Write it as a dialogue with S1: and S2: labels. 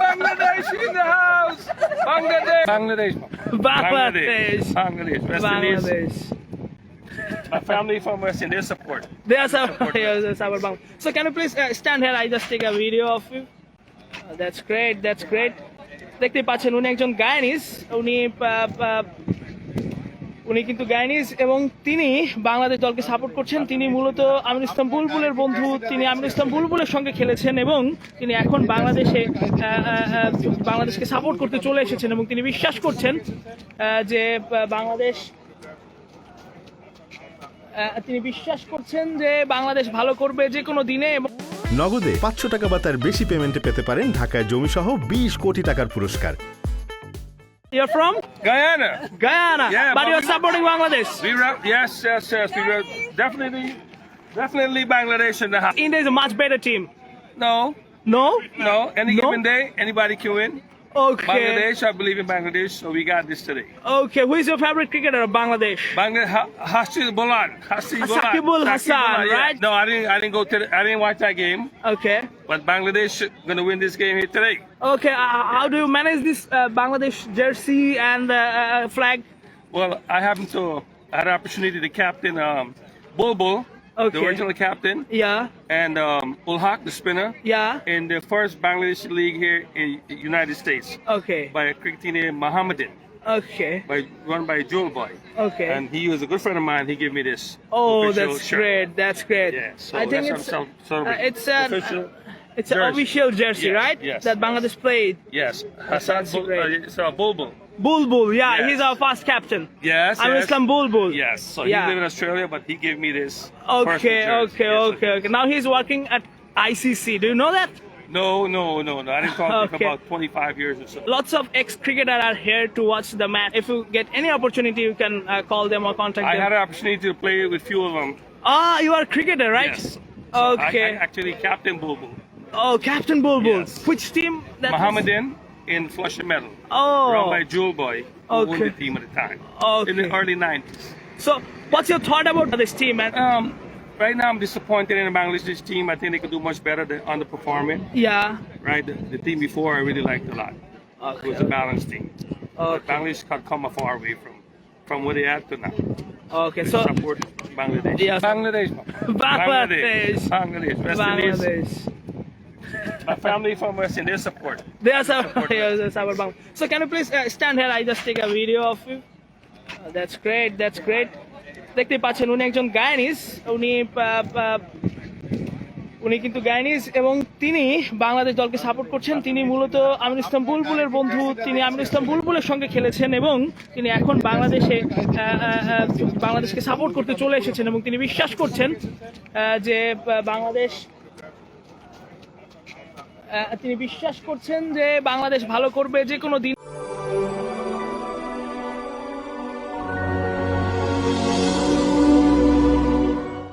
S1: Bangladesh in the house! Bangladesh! Bangladesh.
S2: Bangladesh.
S1: Bangladesh. West
S2: Bangladesh.
S1: My family from West Indies support.
S2: Our, yes, our Bang- So can you please uh, stand here? I just take a video of you. Uh, that's great, that's great. দেখতে পাচ্ছেন উনি একজন গায়নিস উনি উনি কিন্তু গায়নিস এবং তিনি বাংলাদেশ দলকে সাপোর্ট করছেন। তিনি মূলত আমির ইসলাম বুলবুলের বন্ধু, তিনি আমির ইসলাম বুলবুলের সঙ্গে খেলেছেন এবং তিনি এখন বাংলাদেশে বাংলাদেশকে সাপোর্ট করতে চলে এসেছেন এবং তিনি বিশ্বাস করছেন যে বাংলাদেশ তিনি বিশ্বাস করছেন যে বাংলাদেশ ভালো করবে যে কোনো দিনে এবং
S3: নগদে পাঁচশো টাকা বা তার বেশি পেমেন্টে পেতে পারেন ঢাকায় জমি সহ বিশ কোটি টাকার পুরস্কার।
S2: You're from
S1: Guyana.
S2: Guyana,
S1: Yeah,
S2: but
S1: but
S2: you're
S1: we-
S2: supporting Bangladesh.
S1: We rep, yes, yes, yes. We were definitely, definitely Bangladesh in the house.
S2: India is a much better team.
S1: No,
S2: No?
S1: no. Any
S2: No?
S1: given day, anybody can win.
S2: Okay.
S1: Bangladesh, I believe in Bangladesh, so we got this today.
S2: Okay, who is your favorite cricketer of Bangladesh?
S1: Bangladesh, ha- Hashim Bolan, Hashim Bolan.
S2: Sakibul
S1: Sakib
S2: Hasan,
S1: yeah.
S2: right?
S1: No, I didn't. I didn't go to. The, I didn't watch that game.
S2: Okay.
S1: But Bangladesh gonna win this game here today.
S2: Okay, uh, how do you manage this uh, Bangladesh jersey and uh, uh, flag?
S1: Well, I happen to I had an opportunity to captain um, Bulbul, the original captain,
S2: Yeah,
S1: and um, Ulhaq, the spinner,
S2: yeah.
S1: in the first Bangladesh league here in the United States
S2: Okay,
S1: by a cricketer named Mohammedan,
S2: okay,
S1: by run by Jewel Boy.
S2: okay.
S1: And he was a good friend of mine. He gave me this.
S2: Oh,
S1: official
S2: that's
S1: shirt.
S2: great. That's great.
S1: Yeah, so
S2: I think
S1: that's
S2: it's
S1: what I'm cel- celebrating.
S2: uh, it's an
S1: Official
S2: it's an
S1: jersey.
S2: official jersey,
S1: Yes,
S2: right?
S1: yes.
S2: That Bangladesh played.
S1: Yes, Hassan
S2: that's
S1: Bul-
S2: great.
S1: uh, it's, uh, Bulbul.
S2: Bulbul, yeah,
S1: Yes.
S2: he's our first captain.
S1: Yes,
S2: I'm
S1: yes.
S2: Islam Bulbul.
S1: Yes, so
S2: Yeah.
S1: he live in Australia, but he gave me this.
S2: Okay,
S1: jersey.
S2: okay,
S1: Yes,
S2: okay, okay. Now he's working at ICC. Do you know that?
S1: No, no, no, no. I didn't talk to him
S2: Okay.
S1: for about 25 years or so.
S2: Lots of ex-cricketer are here to watch the match. If you get any opportunity, you can uh, call them or contact
S1: I
S2: them.
S1: had an opportunity to play with few of them.
S2: Ah, you are a cricketer, right?
S1: Yes. So
S2: Okay.
S1: I, I actually captain Bulbul.
S2: Oh, Captain Bulbul.
S1: Yes.
S2: Which team? That was-
S1: Mohammedan in Flushing Metal.
S2: Oh.
S1: Run by Jewel Boy, who won the team at the time. Okay. In the early 90s.
S2: So, what's your thought about this team, man?
S1: Um, right now, I'm disappointed in the Bangladesh team. I think they could do much better than underperforming.
S2: yeah.
S1: Right, the, the team before I really liked a lot. Okay. It was a balanced team. But
S2: Okay.
S1: Bangladesh had come a far way from from where they at to now.
S2: Okay. So,
S1: support Bangladesh.
S2: Yes.
S1: Bangladesh.
S2: Bangladesh.
S1: Bangladesh. West Indies.
S2: Bangladesh.
S1: My family from West Indies support.
S2: There's our,
S1: Support
S2: our Bang- So, can you please uh, stand here? I just take a video of you. Uh, that's great. That's great. দেখতে পাচ্ছেন উনি একজন গায়নিস উনি উনি কিন্তু গায়নিস এবং তিনি বাংলাদেশ দলকে সাপোর্ট করছেন তিনি মূলত আমির ইসলাম বুলবুলের বন্ধু তিনি আমির ইসলাম বুলবুলের সঙ্গে খেলেছেন এবং তিনি এখন বাংলাদেশে বাংলাদেশকে সাপোর্ট করতে চলে এসেছেন এবং তিনি বিশ্বাস করছেন যে বাংলাদেশ তিনি বিশ্বাস করছেন যে বাংলাদেশ ভালো করবে যে কোনো দিন।